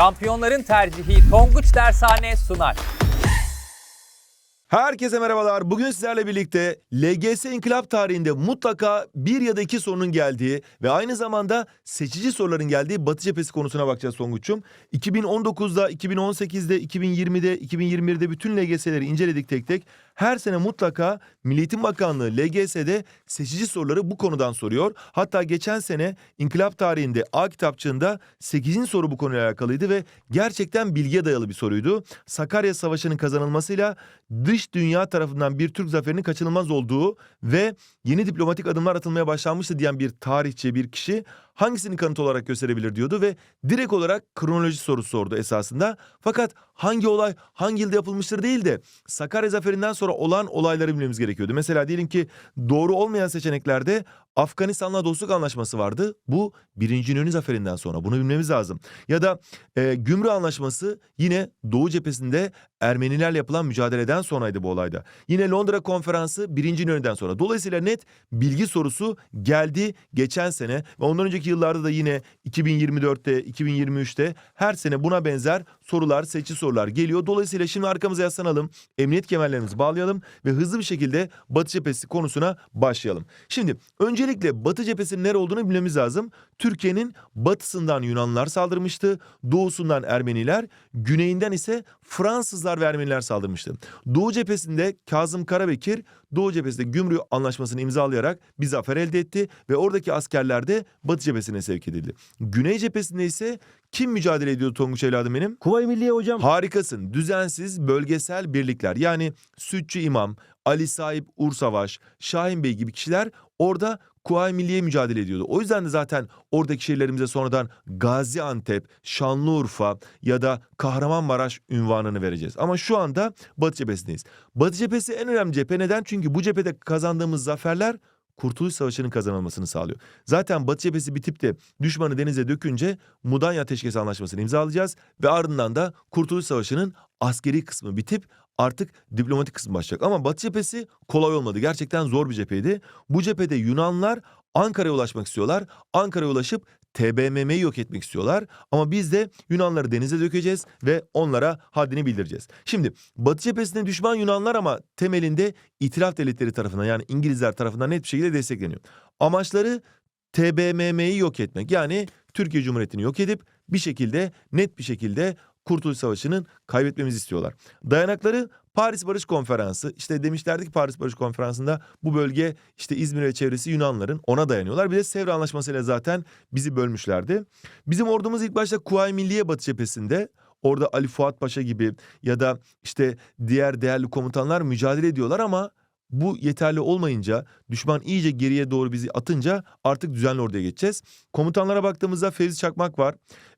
Şampiyonların tercihi Tonguç Dershane sunar. Herkese merhabalar. Bugün sizlerle birlikte LGS İnkılap tarihinde mutlaka bir ya da iki sorunun geldiği ve aynı zamanda seçici soruların geldiği Batı cephesi konusuna bakacağız Songuç'um. 2019'da, 2018'de, 2020'de, 2021'de bütün LGS'leri inceledik tek tek. Her sene mutlaka Milli Bakanlığı LGS'de seçici soruları bu konudan soruyor. Hatta geçen sene İnkılap tarihinde A kitapçığında 8. soru bu konuyla alakalıydı ve gerçekten bilgiye dayalı bir soruydu. Sakarya Savaşı'nın kazanılmasıyla dış dünya tarafından bir Türk zaferinin kaçınılmaz olduğu ve yeni diplomatik adımlar atılmaya başlanmıştı diyen bir tarihçi, bir kişi hangisini kanıt olarak gösterebilir diyordu ve direkt olarak kronoloji sorusu sordu esasında. Fakat hangi olay hangi yılda yapılmıştır değil de Sakarya Zaferi'nden sonra olan olayları bilmemiz gerekiyordu. Mesela diyelim ki doğru olmayan seçeneklerde Afganistan'la dostluk anlaşması vardı. Bu birinci İnönü Zaferi'nden sonra bunu bilmemiz lazım. Ya da e, Gümrük Anlaşması yine Doğu cephesinde Ermenilerle yapılan mücadeleden sonraydı bu olayda. Yine Londra Konferansı birinci İnönü'den sonra. Dolayısıyla net bilgi sorusu geldi geçen sene ve ondan önceki yıllarda da yine 2024'te, 2023'te her sene buna benzer sorular, seçi sorular geliyor. Dolayısıyla şimdi arkamıza yaslanalım, emniyet kemerlerimizi bağlayalım ve hızlı bir şekilde Batı cephesi konusuna başlayalım. Şimdi öncelikle Batı cephesinin nere olduğunu bilmemiz lazım. Türkiye'nin batısından Yunanlılar saldırmıştı, doğusundan Ermeniler, güneyinden ise Fransızlar ve Ermeniler saldırmıştı. Doğu cephesinde Kazım Karabekir Doğu cephesinde Gümrük Anlaşması'nı imzalayarak bir zafer elde etti ve oradaki askerler de Batı cephesine sevk edildi. Güney cephesinde ise kim mücadele ediyordu Tonguç evladım benim? Kuvayi Milliye hocam. Harikasın. Düzensiz bölgesel birlikler yani Sütçü İmam, Ali Sahip Ursavaş, Şahin Bey gibi kişiler orada Kuvayi Milliye mücadele ediyordu. O yüzden de zaten oradaki şehirlerimize sonradan Gaziantep, Şanlıurfa ya da Kahramanmaraş ünvanını vereceğiz. Ama şu anda Batı cephesindeyiz. Batı cephesi en önemli cephe neden? Çünkü bu cephede kazandığımız zaferler Kurtuluş Savaşı'nın kazanılmasını sağlıyor. Zaten Batı cephesi bitip de düşmanı denize dökünce Mudanya Ateşkesi Anlaşması'nı imzalayacağız ve ardından da Kurtuluş Savaşı'nın askeri kısmı bitip artık diplomatik kısmı başlayacak. Ama Batı cephesi kolay olmadı. Gerçekten zor bir cepheydi. Bu cephede Yunanlar Ankara'ya ulaşmak istiyorlar. Ankara'ya ulaşıp TBMM'yi yok etmek istiyorlar. Ama biz de Yunanları denize dökeceğiz ve onlara haddini bildireceğiz. Şimdi Batı cephesinde düşman Yunanlar ama temelinde itiraf devletleri tarafından yani İngilizler tarafından net bir şekilde destekleniyor. Amaçları TBMM'yi yok etmek. Yani Türkiye Cumhuriyeti'ni yok edip bir şekilde net bir şekilde Kurtuluş Savaşı'nın kaybetmemizi istiyorlar. Dayanakları Paris Barış Konferansı. İşte demişlerdi ki Paris Barış Konferansı'nda bu bölge işte İzmir ve çevresi Yunanların ona dayanıyorlar. Bir de Sevr Anlaşması'yla zaten bizi bölmüşlerdi. Bizim ordumuz ilk başta Kuvayi Milliye Batı cephesinde orada Ali Fuat Paşa gibi ya da işte diğer değerli komutanlar mücadele ediyorlar ama bu yeterli olmayınca düşman iyice geriye doğru bizi atınca artık düzenli orduya geçeceğiz. Komutanlara baktığımızda Fevzi Çakmak var.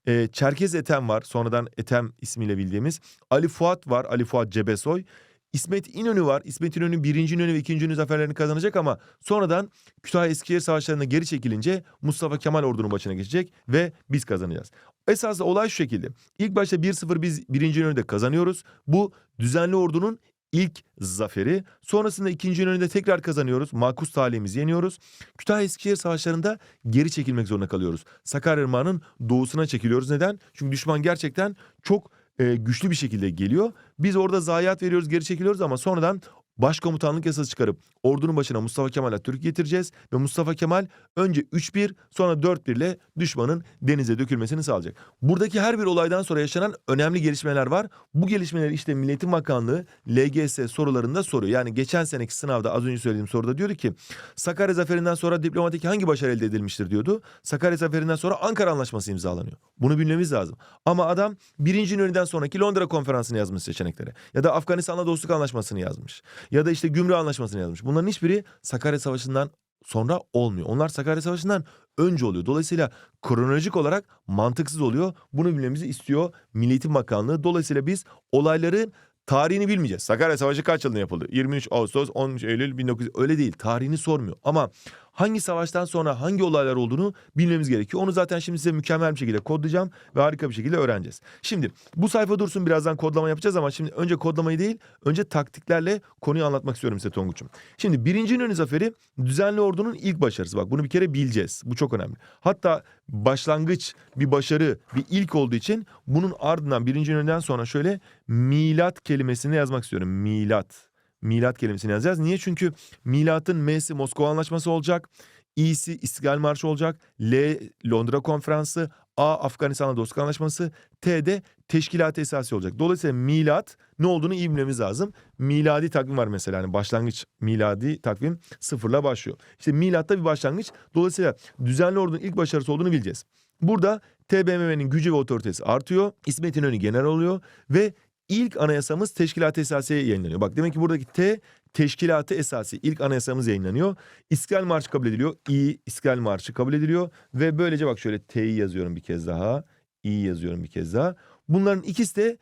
Ee, Çerkez Ethem var. Sonradan Ethem ismiyle bildiğimiz. Ali Fuat var. Ali Fuat Cebesoy. İsmet İnönü var. İsmet İnönü birinci İnönü ve ikinci İnönü zaferlerini kazanacak ama sonradan Kütahya Eskişehir savaşlarına geri çekilince Mustafa Kemal ordunun başına geçecek ve biz kazanacağız. Esas olay şu şekilde. İlk başta 1-0 biz birinci İnönü'de kazanıyoruz. Bu düzenli ordunun ilk zaferi. Sonrasında ikinci İnönü'de tekrar kazanıyoruz. Makus talihimizi yeniyoruz. Kütahya Eskişehir savaşlarında geri çekilmek zorunda kalıyoruz. Sakarya Irmağı'nın doğusuna çekiliyoruz. Neden? Çünkü düşman gerçekten çok e, güçlü bir şekilde geliyor. Biz orada zayiat veriyoruz, geri çekiliyoruz ama sonradan başkomutanlık yasası çıkarıp ordunun başına Mustafa Kemal Atatürk getireceğiz ve Mustafa Kemal önce 3-1 sonra 4-1 ile düşmanın denize dökülmesini sağlayacak. Buradaki her bir olaydan sonra yaşanan önemli gelişmeler var. Bu gelişmeleri işte Milli Eğitim Bakanlığı LGS sorularında soruyor. Yani geçen seneki sınavda az önce söylediğim soruda diyordu ki Sakarya Zaferi'nden sonra diplomatik hangi başarı elde edilmiştir diyordu. Sakarya Zaferi'nden sonra Ankara Anlaşması imzalanıyor. Bunu bilmemiz lazım. Ama adam birinci İnönü'den sonraki Londra Konferansı'nı yazmış seçeneklere. Ya da Afganistan'la Dostluk Anlaşması'nı yazmış. Ya da işte Gümrük Anlaşması'nı yazmış. Bunların hiçbiri Sakarya Savaşı'ndan sonra olmuyor. Onlar Sakarya Savaşı'ndan önce oluyor. Dolayısıyla kronolojik olarak mantıksız oluyor. Bunu bilmemizi istiyor Milli Eğitim Bakanlığı. Dolayısıyla biz olayların tarihini bilmeyeceğiz. Sakarya Savaşı kaç yılında yapıldı? 23 Ağustos, 13 Eylül 1900 öyle değil. Tarihini sormuyor. Ama hangi savaştan sonra hangi olaylar olduğunu bilmemiz gerekiyor. Onu zaten şimdi size mükemmel bir şekilde kodlayacağım ve harika bir şekilde öğreneceğiz. Şimdi bu sayfa dursun birazdan kodlama yapacağız ama şimdi önce kodlamayı değil önce taktiklerle konuyu anlatmak istiyorum size Tonguç'um. Şimdi birinci İnönü Zaferi düzenli ordunun ilk başarısı. Bak bunu bir kere bileceğiz. Bu çok önemli. Hatta başlangıç bir başarı bir ilk olduğu için bunun ardından birinci İnönü'den sonra şöyle milat kelimesini yazmak istiyorum. Milat. Milat kelimesini yazacağız. Niye? Çünkü milatın M'si Moskova Anlaşması olacak. İ'si İstiklal Marşı olacak. L Londra Konferansı. A Afganistan'la Dostluk Anlaşması. T de Teşkilat Esası olacak. Dolayısıyla milat ne olduğunu iyi bilmemiz lazım. Miladi takvim var mesela. Yani başlangıç miladi takvim sıfırla başlıyor. İşte milatta bir başlangıç. Dolayısıyla düzenli ordunun ilk başarısı olduğunu bileceğiz. Burada TBMM'nin gücü ve otoritesi artıyor. İsmet İnönü general oluyor ve ilk anayasamız Teşkilat-ı Esasiye yayınlanıyor. Bak demek ki buradaki T Teşkilat-ı Esasi ilk anayasamız yayınlanıyor. İstiklal Marşı kabul ediliyor. İ İstiklal Marşı kabul ediliyor ve böylece bak şöyle T'yi yazıyorum bir kez daha. İ'yi yazıyorum bir kez daha. Bunların ikisi de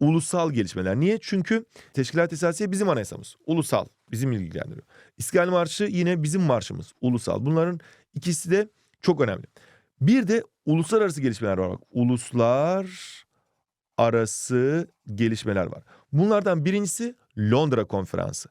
ulusal gelişmeler. Niye? Çünkü Teşkilat-ı Esasiye bizim anayasamız. Ulusal. Bizim ilgilendiriyor. İstiklal Marşı yine bizim marşımız. Ulusal. Bunların ikisi de çok önemli. Bir de uluslararası gelişmeler var. Bak, uluslar arası gelişmeler var. Bunlardan birincisi Londra Konferansı.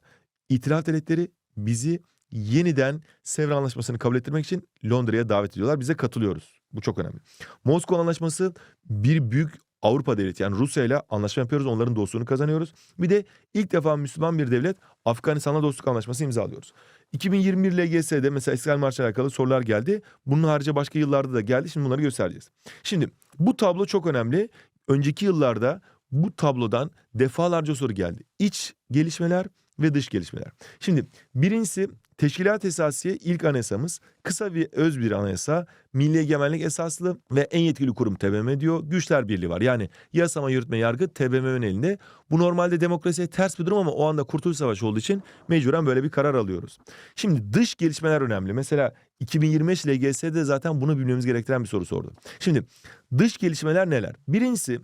İtilaf devletleri bizi yeniden Sevr Anlaşması'nı kabul ettirmek için Londra'ya davet ediyorlar. Bize katılıyoruz. Bu çok önemli. Moskova Anlaşması bir büyük Avrupa devleti yani Rusya ile anlaşma yapıyoruz. Onların dostluğunu kazanıyoruz. Bir de ilk defa Müslüman bir devlet Afganistan'la dostluk anlaşması imzalıyoruz. 2021 LGS'de mesela İstiklal Marşı ile alakalı sorular geldi. Bunun harici başka yıllarda da geldi. Şimdi bunları göstereceğiz. Şimdi bu tablo çok önemli. Önceki yıllarda bu tablodan defalarca soru geldi. İç gelişmeler ve dış gelişmeler. Şimdi birincisi Teşkilat Esasiye ilk anayasamız kısa ve öz bir anayasa. Milli egemenlik esaslı ve en yetkili kurum TBMM diyor. Güçler birliği var. Yani yasama, yürütme, yargı TBMM'nin elinde. Bu normalde demokrasiye ters bir durum ama o anda Kurtuluş Savaşı olduğu için mecburen böyle bir karar alıyoruz. Şimdi dış gelişmeler önemli. Mesela 2025 LGS'de zaten bunu bilmemiz gerektiren bir soru sordu. Şimdi dış gelişmeler neler? Birincisi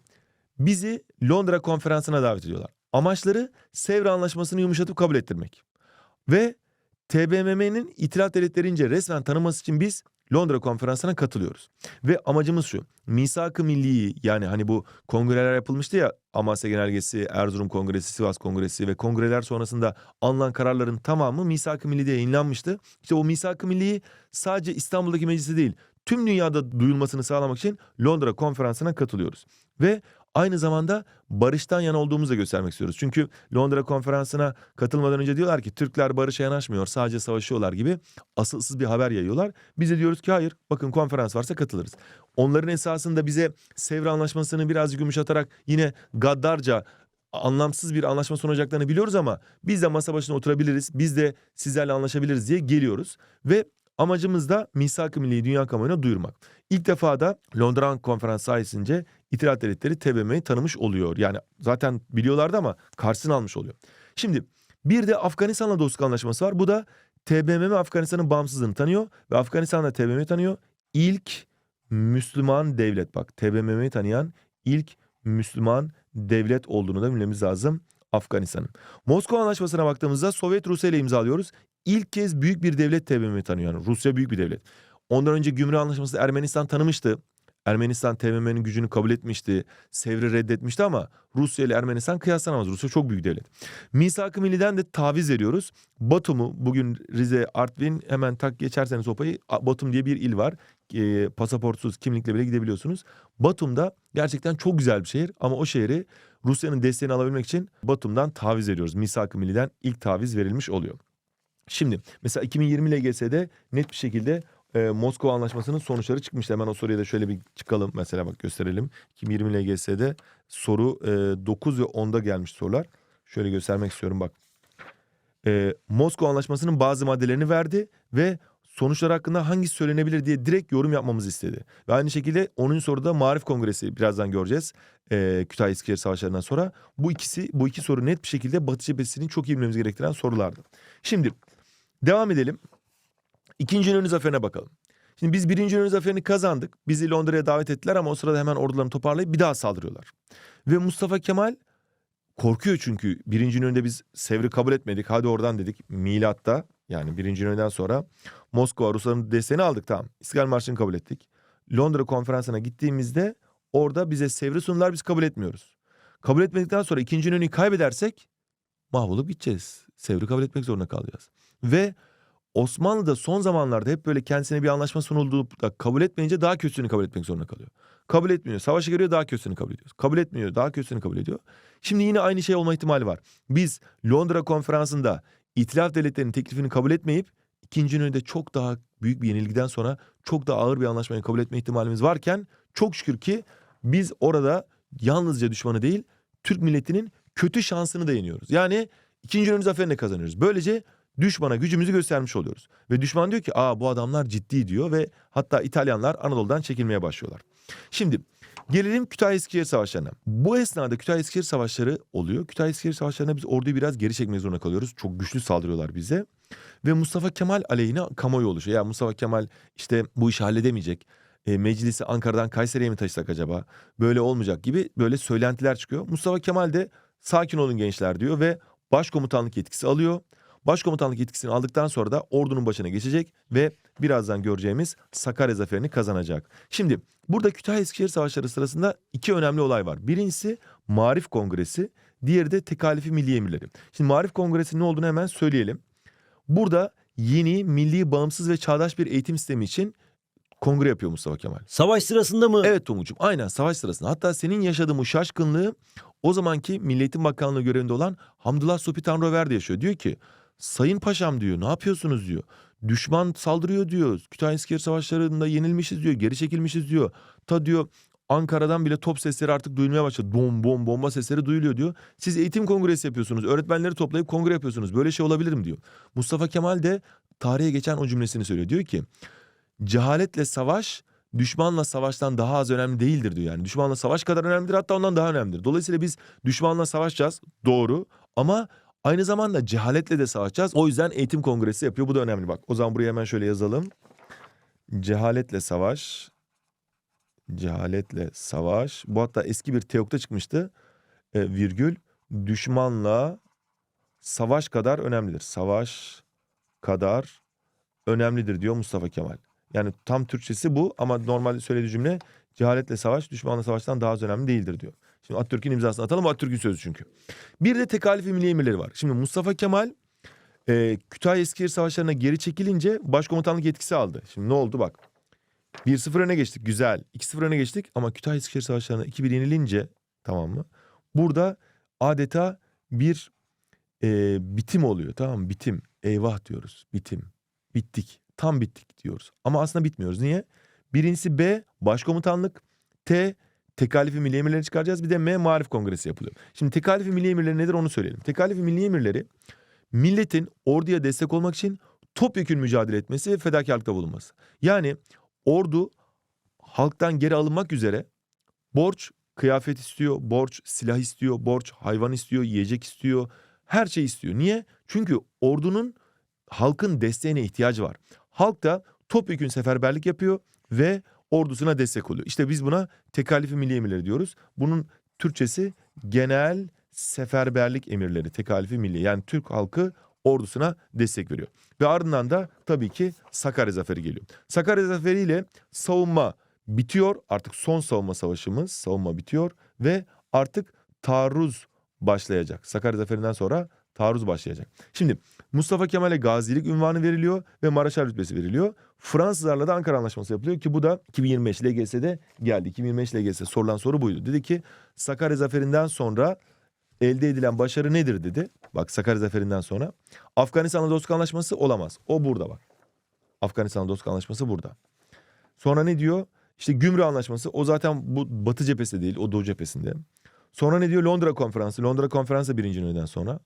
bizi Londra konferansına davet ediyorlar. Amaçları Sevr Anlaşması'nı yumuşatıp kabul ettirmek. Ve TBMM'nin itilaf devletlerince resmen tanıması için biz Londra konferansına katılıyoruz. Ve amacımız şu. Misak-ı Milli'yi yani hani bu kongreler yapılmıştı ya Amasya Genelgesi, Erzurum Kongresi, Sivas Kongresi ve kongreler sonrasında alınan kararların tamamı Misak-ı Milli'de yayınlanmıştı. İşte o Misak-ı Milli'yi sadece İstanbul'daki meclisi değil tüm dünyada duyulmasını sağlamak için Londra konferansına katılıyoruz. Ve aynı zamanda barıştan yana olduğumuzu da göstermek istiyoruz. Çünkü Londra konferansına katılmadan önce diyorlar ki Türkler barışa yanaşmıyor sadece savaşıyorlar gibi asılsız bir haber yayıyorlar. Biz de diyoruz ki hayır bakın konferans varsa katılırız. Onların esasında bize Sevr Anlaşması'nı birazcık yumuşatarak yine gaddarca anlamsız bir anlaşma sunacaklarını biliyoruz ama biz de masa başına oturabiliriz. Biz de sizlerle anlaşabiliriz diye geliyoruz ve amacımız da Misak-ı Milli'yi dünya kamuoyuna duyurmak. İlk defa da Londra konferansı sayesinde İtilaf Devletleri TBMM'yi tanımış oluyor. Yani zaten biliyorlardı ama karşısına almış oluyor. Şimdi bir de Afganistan'la dostluk anlaşması var. Bu da TBMM Afganistan'ın bağımsızlığını tanıyor ve Afganistan'da TBMM'yi tanıyor. İlk Müslüman devlet bak TBMM'yi tanıyan ilk Müslüman devlet olduğunu da bilmemiz lazım Afganistan'ın. Moskova Anlaşması'na baktığımızda Sovyet Rusya ile imzalıyoruz. İlk kez büyük bir devlet TBMM'yi tanıyor. Yani Rusya büyük bir devlet. Ondan önce Gümrük Anlaşması'nda Ermenistan tanımıştı. Ermenistan TBMM'nin gücünü kabul etmişti. Sevr'i reddetmişti ama Rusya ile Ermenistan kıyaslanamaz. Rusya çok büyük devlet. Misak-ı Milli'den de taviz veriyoruz. Batum'u bugün Rize, Artvin hemen tak geçerseniz sopayı Batum diye bir il var. E, pasaportsuz kimlikle bile gidebiliyorsunuz. Batum'da gerçekten çok güzel bir şehir ama o şehri Rusya'nın desteğini alabilmek için Batum'dan taviz veriyoruz. Misak-ı Milli'den ilk taviz verilmiş oluyor. Şimdi mesela 2020 LGS'de net bir şekilde e, Moskova Anlaşması'nın sonuçları çıkmıştı. Hemen o soruya da şöyle bir çıkalım mesela bak gösterelim. 2020 LGS'de soru e, 9 ve 10'da gelmiş sorular. Şöyle göstermek istiyorum bak. E, Moskova Anlaşması'nın bazı maddelerini verdi ve sonuçlar hakkında hangisi söylenebilir diye direkt yorum yapmamızı istedi. Ve aynı şekilde 10. soruda Marif Kongresi birazdan göreceğiz. E, Kütahya İskişehir Savaşları'ndan sonra. Bu ikisi bu iki soru net bir şekilde Batı cephesini çok iyi bilmemiz gerektiren sorulardı. Şimdi devam edelim. İkinci İnönü Zaferi'ne bakalım. Şimdi biz birinci İnönü Zaferi'ni kazandık. Bizi Londra'ya davet ettiler ama o sırada hemen ordularını toparlayıp bir daha saldırıyorlar. Ve Mustafa Kemal korkuyor çünkü birinci İnönü'nde biz Sevr'i kabul etmedik. Hadi oradan dedik milatta. Yani birinci İnönü'den sonra Moskova Rusların desteğini aldık tamam. İstiklal Marşı'nı kabul ettik. Londra konferansına gittiğimizde orada bize Sevr'i sundular biz kabul etmiyoruz. Kabul etmedikten sonra ikinci İnönü'yü kaybedersek mahvolup gideceğiz. Sevr'i kabul etmek zorunda kalacağız. Ve Osmanlı'da son zamanlarda hep böyle kendisine bir anlaşma sunulduğu da kabul etmeyince daha kötüsünü kabul etmek zorunda kalıyor. Kabul etmiyor. Savaşa giriyor daha kötüsünü kabul ediyor. Kabul etmiyor daha kötüsünü kabul ediyor. Şimdi yine aynı şey olma ihtimali var. Biz Londra konferansında İtilaf devletlerinin teklifini kabul etmeyip ikinci İnönü'de çok daha büyük bir yenilgiden sonra çok daha ağır bir anlaşmayı kabul etme ihtimalimiz varken çok şükür ki biz orada yalnızca düşmanı değil Türk milletinin kötü şansını da yeniyoruz. Yani ikinci İnönü zaferini kazanıyoruz. Böylece düşmana gücümüzü göstermiş oluyoruz. Ve düşman diyor ki aa bu adamlar ciddi diyor ve hatta İtalyanlar Anadolu'dan çekilmeye başlıyorlar. Şimdi gelelim Kütahya-Eskişehir Savaşları'na. Bu esnada Kütahya-Eskişehir Savaşları oluyor. Kütahya-Eskişehir Savaşları'nda biz orduyu biraz geri çekmek zorunda kalıyoruz. Çok güçlü saldırıyorlar bize. Ve Mustafa Kemal aleyhine kamuoyu oluşuyor. Ya Mustafa Kemal işte bu işi halledemeyecek. E, meclisi Ankara'dan Kayseri'ye mi taşısak acaba? Böyle olmayacak gibi böyle söylentiler çıkıyor. Mustafa Kemal de sakin olun gençler diyor ve başkomutanlık yetkisi alıyor. Başkomutanlık yetkisini aldıktan sonra da ordunun başına geçecek ve birazdan göreceğimiz Sakarya zaferini kazanacak. Şimdi burada Kütahya Eskişehir Savaşları sırasında iki önemli olay var. Birincisi Marif Kongresi, diğeri de Tekalifi Milli Emirleri. Şimdi Marif Kongresi ne olduğunu hemen söyleyelim. Burada yeni, milli, bağımsız ve çağdaş bir eğitim sistemi için kongre yapıyor Mustafa Kemal. Savaş sırasında mı? Evet Tonguç'um aynen savaş sırasında. Hatta senin yaşadığın bu şaşkınlığı o zamanki Milli Eğitim Bakanlığı görevinde olan Hamdullah Sopi Tanrıver de yaşıyor. Diyor ki Sayın Paşam diyor ne yapıyorsunuz diyor. Düşman saldırıyor diyor. Kütahya İskender Savaşları'nda yenilmişiz diyor. Geri çekilmişiz diyor. Ta diyor Ankara'dan bile top sesleri artık duyulmaya başladı. Bom bom bomba sesleri duyuluyor diyor. Siz eğitim kongresi yapıyorsunuz. Öğretmenleri toplayıp kongre yapıyorsunuz. Böyle şey olabilir mi diyor. Mustafa Kemal de tarihe geçen o cümlesini söylüyor. Diyor ki cehaletle savaş düşmanla savaştan daha az önemli değildir diyor. Yani düşmanla savaş kadar önemlidir hatta ondan daha önemlidir. Dolayısıyla biz düşmanla savaşacağız doğru ama aynı zamanda cehaletle de savaşacağız. O yüzden eğitim kongresi yapıyor. Bu da önemli bak. O zaman buraya hemen şöyle yazalım. Cehaletle savaş. Cehaletle savaş. Bu hatta eski bir teokta çıkmıştı. E, virgül. Düşmanla savaş kadar önemlidir. Savaş kadar önemlidir diyor Mustafa Kemal. Yani tam Türkçesi bu ama normalde söylediği cümle cehaletle savaş düşmanla savaştan daha az önemli değildir diyor. Şimdi Atatürk'ün imzasını atalım. Atatürk'ün sözü çünkü. Bir de tekalifi milli emirleri var. Şimdi Mustafa Kemal e, Kütahya Eskişehir Savaşları'na geri çekilince başkomutanlık yetkisi aldı. Şimdi ne oldu bak. 1-0 öne geçtik güzel. 2-0 öne geçtik ama Kütahya Eskişehir Savaşları'na 2-1 yenilince tamam mı? Burada adeta bir e, bitim oluyor tamam mı? Bitim. Eyvah diyoruz. Bitim. Bittik. Tam bittik diyoruz. Ama aslında bitmiyoruz. Niye? Birincisi B başkomutanlık. T tekalifi milli emirleri çıkaracağız. Bir de M marif kongresi yapılıyor. Şimdi tekalifi milli emirleri nedir onu söyleyelim. Tekalifi milli emirleri milletin orduya destek olmak için topyekün mücadele etmesi ve fedakarlıkta bulunması. Yani ordu halktan geri alınmak üzere borç kıyafet istiyor, borç silah istiyor, borç hayvan istiyor, yiyecek istiyor, her şey istiyor. Niye? Çünkü ordunun halkın desteğine ihtiyacı var. Halk da topyekün seferberlik yapıyor ve ordusuna destek oluyor. İşte biz buna tekalifi milli emirleri diyoruz. Bunun Türkçesi genel seferberlik emirleri, tekalifi milli. Yani Türk halkı ordusuna destek veriyor. Ve ardından da tabii ki Sakarya Zaferi geliyor. Sakarya Zaferi ile savunma bitiyor. Artık son savunma savaşımız, savunma bitiyor ve artık taarruz başlayacak. Sakarya Zaferi'nden sonra taarruz başlayacak. Şimdi Mustafa Kemal'e gazilik ünvanı veriliyor ve Maraşal rütbesi veriliyor. Fransızlarla da Ankara Anlaşması yapılıyor ki bu da 2025 LGS'de geldi. 2025 LGS sorulan soru buydu. Dedi ki Sakarya Zaferi'nden sonra elde edilen başarı nedir dedi. Bak Sakarya Zaferi'nden sonra Afganistan'la dostluk anlaşması olamaz. O burada bak. Afganistan'la dostluk anlaşması burada. Sonra ne diyor? İşte Gümrük Anlaşması o zaten bu Batı cephesinde değil o Doğu cephesinde. Sonra ne diyor? Londra Konferansı. Londra Konferansı birinci nöbeten sonra.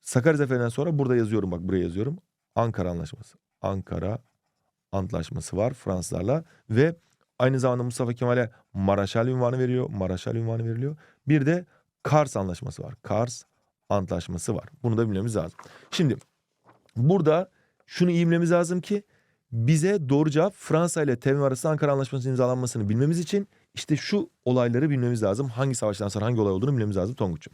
Sakarya Zaferi'nden sonra burada yazıyorum bak buraya yazıyorum. Ankara Anlaşması. Ankara Antlaşması var Fransızlarla ve aynı zamanda Mustafa Kemal'e Maraşal ünvanı veriyor. Maraşal ünvanı veriliyor. Bir de Kars Anlaşması var. Kars Antlaşması var. Bunu da bilmemiz lazım. Şimdi burada şunu iyi bilmemiz lazım ki bize doğru cevap Fransa ile Temim arasında Ankara Anlaşması'nın imzalanmasını bilmemiz için işte şu olayları bilmemiz lazım. Hangi savaştan sonra hangi olay olduğunu bilmemiz lazım Tonguç'um.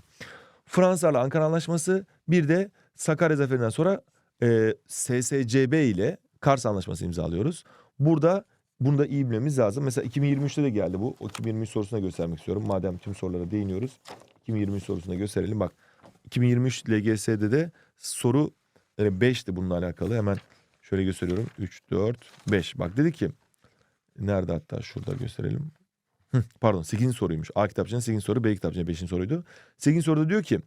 Fransızlarla Ankara Anlaşması bir de Sakarya Zaferi'nden sonra e, SSCB ile Kars Anlaşması imzalıyoruz. Burada bunu da iyi bilmemiz lazım. Mesela 2023'te de geldi bu. O 2023 sorusuna göstermek istiyorum. Madem tüm sorulara değiniyoruz. 2023 sorusuna gösterelim. Bak 2023 LGS'de de soru 5'ti bununla alakalı. Hemen şöyle gösteriyorum. 3, 4, 5. Bak dedi ki nerede hatta şurada gösterelim. Pardon 8. soruymuş. A kitapçığının 8. soru B kitapçığının 5. soruydu. 8. soruda diyor ki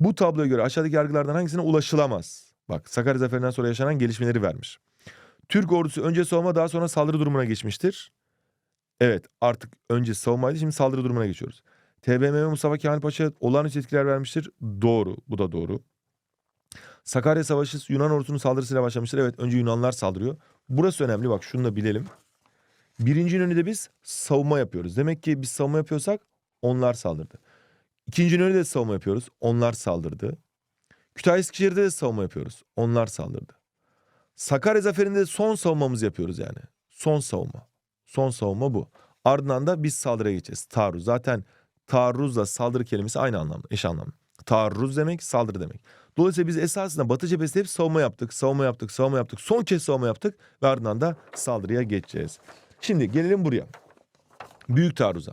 bu tabloya göre aşağıdaki yargılardan hangisine ulaşılamaz? Bak Sakarya Zaferi'nden sonra yaşanan gelişmeleri vermiş. Türk ordusu önce savunma daha sonra saldırı durumuna geçmiştir. Evet artık önce savunmaydı şimdi saldırı durumuna geçiyoruz. TBMM Mustafa Kemal Paşa olağanüstü etkiler vermiştir. Doğru bu da doğru. Sakarya Savaşı Yunan ordusunun saldırısıyla başlamıştır. Evet önce Yunanlar saldırıyor. Burası önemli bak şunu da bilelim. Birinci İnönü'de biz savunma yapıyoruz. Demek ki biz savunma yapıyorsak onlar saldırdı. İkinci İnönü'de de savunma yapıyoruz. Onlar saldırdı. Kütahya Eskişehir'de de savunma yapıyoruz. Onlar saldırdı. Sakarya Zaferi'nde de son savunmamızı yapıyoruz yani. Son savunma. Son savunma bu. Ardından da biz saldırıya geçeceğiz. Taarruz. Zaten taarruzla saldırı kelimesi aynı anlamda, eş anlamlı. Taarruz demek, saldırı demek. Dolayısıyla biz esasında Batı cephesinde hep savunma yaptık, savunma yaptık, savunma yaptık. Son kez savunma yaptık ve ardından da saldırıya geçeceğiz. Şimdi gelelim buraya. Büyük taarruza.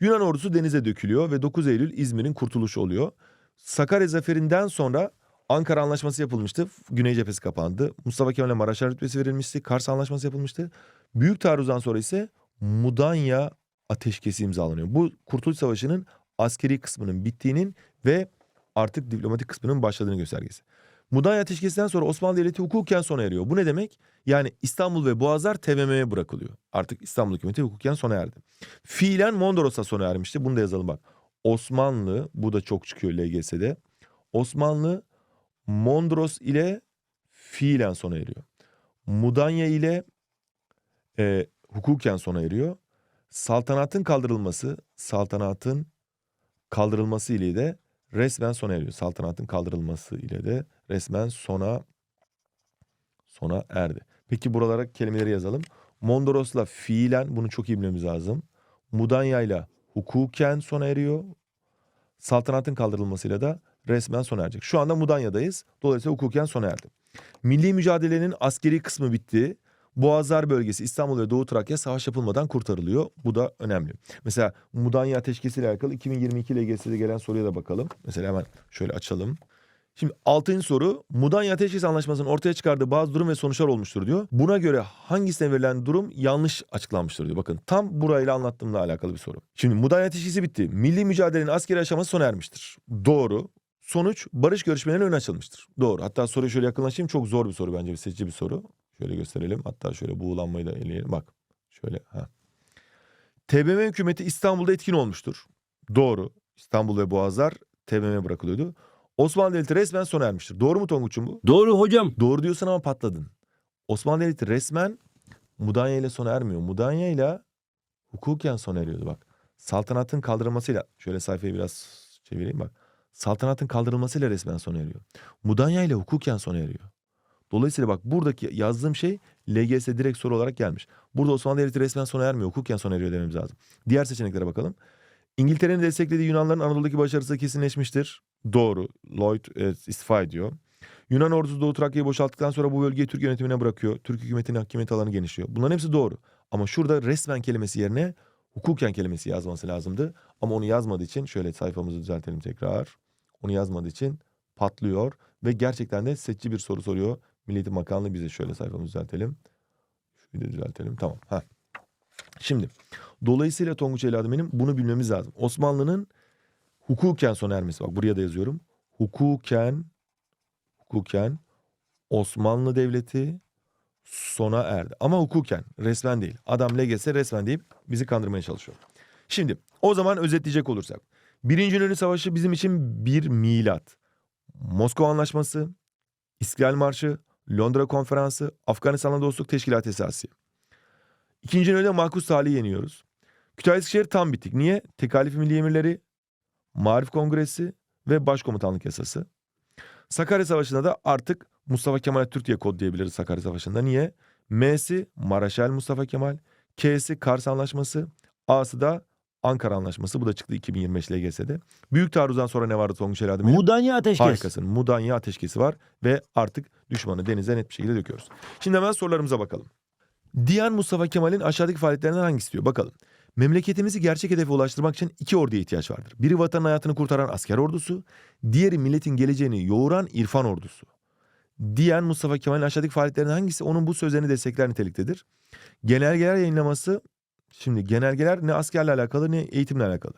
Yunan ordusu denize dökülüyor ve 9 Eylül İzmir'in kurtuluşu oluyor. Sakarya zaferinden sonra Ankara Anlaşması yapılmıştı. Güney cephesi kapandı. Mustafa Kemal'e Maraşar rütbesi verilmişti. Kars Anlaşması yapılmıştı. Büyük taarruzdan sonra ise Mudanya ateşkesi imzalanıyor. Bu Kurtuluş Savaşı'nın askeri kısmının bittiğinin ve artık diplomatik kısmının başladığını göstergesi. Mudanya ateşkesinden sonra Osmanlı Devleti hukuken sona eriyor. Bu ne demek? Yani İstanbul ve Boğazlar TBMM'ye bırakılıyor. Artık İstanbul hükümeti hukuken sona erdi. Fiilen Mondros'a sona ermişti. Bunu da yazalım bak. Osmanlı, bu da çok çıkıyor LGS'de. Osmanlı Mondros ile fiilen sona eriyor. Mudanya ile e, hukuken sona eriyor. Saltanatın kaldırılması, saltanatın kaldırılması ile de resmen sona eriyor. Saltanatın kaldırılması ile de resmen sona sona erdi. Peki buralara kelimeleri yazalım. Mondros'la fiilen bunu çok iyi bilmemiz lazım. Mudanya ile hukuken sona eriyor. Saltanatın kaldırılmasıyla da resmen sona erecek. Şu anda Mudanya'dayız. Dolayısıyla hukuken sona erdi. Milli mücadelenin askeri kısmı bitti. Boğazlar bölgesi İstanbul ve Doğu Trakya savaş yapılmadan kurtarılıyor. Bu da önemli. Mesela Mudanya Ateşkesi ile alakalı 2022 LGS'de gelen soruya da bakalım. Mesela hemen şöyle açalım. Şimdi altıncı soru Mudanya Ateşkesi Anlaşması'nın ortaya çıkardığı bazı durum ve sonuçlar olmuştur diyor. Buna göre hangisine verilen durum yanlış açıklanmıştır diyor. Bakın tam burayla anlattığımla alakalı bir soru. Şimdi Mudanya Ateşkesi bitti. Milli mücadelenin askeri aşaması sona ermiştir. Doğru. Sonuç barış görüşmelerine ön açılmıştır. Doğru. Hatta soruyu şöyle yakınlaşayım. Çok zor bir soru bence. Bir seçici bir soru. Şöyle gösterelim. Hatta şöyle buğulanmayı da eleyelim. Bak. Şöyle. Ha. TBMM hükümeti İstanbul'da etkin olmuştur. Doğru. İstanbul ve Boğazlar TBMM'e bırakılıyordu. Osmanlı Devleti resmen sona ermiştir. Doğru mu Tonguç'um bu? Doğru hocam. Doğru diyorsun ama patladın. Osmanlı Devleti resmen Mudanya ile sona ermiyor. Mudanya ile hukuken sona eriyordu bak. Saltanatın kaldırılmasıyla şöyle sayfayı biraz çevireyim bak. Saltanatın kaldırılmasıyla resmen sona eriyor. Mudanya ile hukuken sona eriyor. Dolayısıyla bak buradaki yazdığım şey LGS direkt soru olarak gelmiş. Burada Osmanlı Devleti resmen sona ermiyor. Hukuken sona eriyor dememiz lazım. Diğer seçeneklere bakalım. İngiltere'nin desteklediği Yunanların Anadolu'daki başarısı kesinleşmiştir. Doğru. Lloyd e, istifa ediyor. Yunan ordusu Doğu Trakya'yı boşalttıktan sonra bu bölgeyi Türk yönetimine bırakıyor. Türk hükümetinin hakimiyet alanı genişliyor. Bunların hepsi doğru. Ama şurada resmen kelimesi yerine hukuken kelimesi yazması lazımdı. Ama onu yazmadığı için şöyle sayfamızı düzeltelim tekrar. Onu yazmadığı için patlıyor ve gerçekten de seçici bir soru soruyor. Milli Eğitim Bakanlığı bize şöyle sayfamızı düzeltelim. Şöyle düzeltelim. Tamam. Ha. Şimdi dolayısıyla Tonguç evladım benim bunu bilmemiz lazım. Osmanlı'nın hukuken sona ermesi. Bak buraya da yazıyorum. Hukuken hukuken Osmanlı Devleti sona erdi. Ama hukuken resmen değil. Adam LGS resmen deyip bizi kandırmaya çalışıyor. Şimdi o zaman özetleyecek olursak. Birinci İnönü Savaşı bizim için bir milat. Moskova Anlaşması, İstiklal Marşı, Londra Konferansı, Afganistan'la Dostluk Teşkilatı esası. İkinci İnönü'de Mahkus Salih'i yeniyoruz. Kütahya Eskişehir tam bittik. Niye? Tekalifi Milli Emirleri, Marif Kongresi ve Başkomutanlık Yasası. Sakarya Savaşı'nda da artık Mustafa Kemal Atatürk diye kod diyebiliriz Sakarya Savaşı'nda. Niye? M'si Maraşal Mustafa Kemal, K'si Kars Anlaşması, A'sı da Ankara Anlaşması bu da çıktı 2025 LGS'de. Büyük taarruzdan sonra ne vardı Tonguç Demirel? Mudanya ateşkes. Harikasın. Mudanya ateşkesi var ve artık düşmanı denize net bir şekilde döküyoruz. Şimdi hemen sorularımıza bakalım. Diyan Mustafa Kemal'in aşağıdaki faaliyetlerinden hangisi diyor? Bakalım. Memleketimizi gerçek hedefe ulaştırmak için iki orduya ihtiyaç vardır. Biri vatanın hayatını kurtaran asker ordusu, diğeri milletin geleceğini yoğuran irfan ordusu. Diyen Mustafa Kemal'in aşağıdaki faaliyetlerinden hangisi onun bu sözlerini destekler niteliktedir? Genelgeler yayınlaması, şimdi genelgeler ne askerle alakalı ne eğitimle alakalı.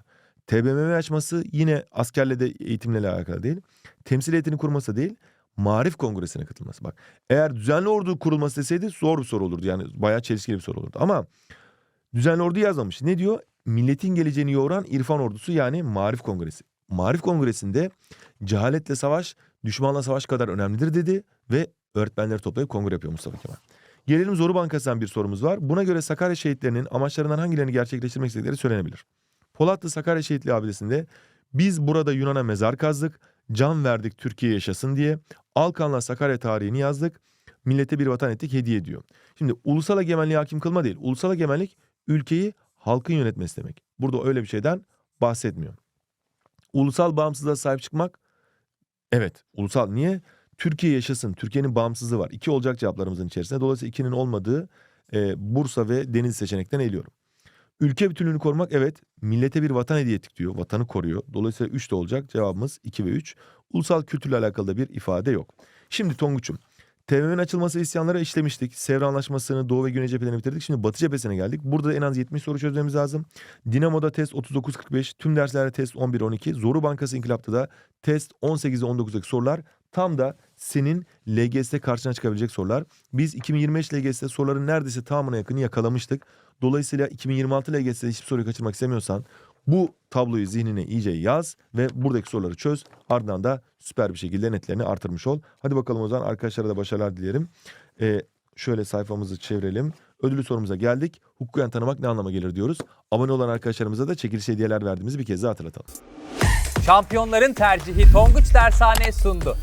TBMM açması yine askerle de eğitimle alakalı değil. Temsil heyetini kurması değil, Marif Kongresi'ne katılması. Bak eğer düzenli ordu kurulması deseydi zor bir soru olurdu. Yani bayağı çelişkili bir soru olurdu. Ama düzenli ordu yazmamış. Ne diyor? Milletin geleceğini yoğuran İrfan Ordusu yani Marif Kongresi. Marif Kongresi'nde cehaletle savaş, düşmanla savaş kadar önemlidir dedi ve öğretmenleri toplayıp kongre yapıyor Mustafa Kemal. Gelelim Zoru Bankası'ndan bir sorumuz var. Buna göre Sakarya şehitlerinin amaçlarından hangilerini gerçekleştirmek istedikleri söylenebilir. Polatlı Sakarya Şehitliği abidesinde biz burada Yunan'a mezar kazdık, can verdik Türkiye yaşasın diye Alkan'la Sakarya tarihini yazdık, millete bir vatan ettik hediye ediyor. Şimdi ulusal egemenliğe hakim kılma değil, ulusal egemenlik ülkeyi halkın yönetmesi demek. Burada öyle bir şeyden bahsetmiyor. Ulusal bağımsızlığa sahip çıkmak, evet ulusal niye? Türkiye yaşasın, Türkiye'nin bağımsızlığı var. İki olacak cevaplarımızın içerisinde. Dolayısıyla ikinin olmadığı e, Bursa ve Deniz seçenekten eliyorum. Ülke bütünlüğünü korumak evet. Millete bir vatan hediye ettik diyor. Vatanı koruyor. Dolayısıyla 3 de olacak. Cevabımız 2 ve 3. Ulusal kültürle alakalı da bir ifade yok. Şimdi Tonguç'um. TBMM'nin açılması isyanlara işlemiştik. Sevr Anlaşması'nı Doğu ve Güney cephelerini bitirdik. Şimdi Batı cephesine geldik. Burada da en az 70 soru çözmemiz lazım. Dinamo'da test 39-45, tüm derslerde test 11-12, Zoru Bankası İnkılap'ta da test 18-19'daki sorular tam da senin LGS'de karşına çıkabilecek sorular. Biz 2025 LGS'de soruların neredeyse tamamına yakını yakalamıştık. Dolayısıyla 2026 LGS'de hiçbir soruyu kaçırmak istemiyorsan bu tabloyu zihnine iyice yaz ve buradaki soruları çöz. Ardından da süper bir şekilde netlerini artırmış ol. Hadi bakalım o zaman arkadaşlara da başarılar dilerim. Ee, şöyle sayfamızı çevirelim. Ödülü sorumuza geldik. Hukuken tanımak ne anlama gelir diyoruz. Abone olan arkadaşlarımıza da çekiliş hediyeler verdiğimizi bir kez daha hatırlatalım. Şampiyonların tercihi Tonguç Dershane sundu.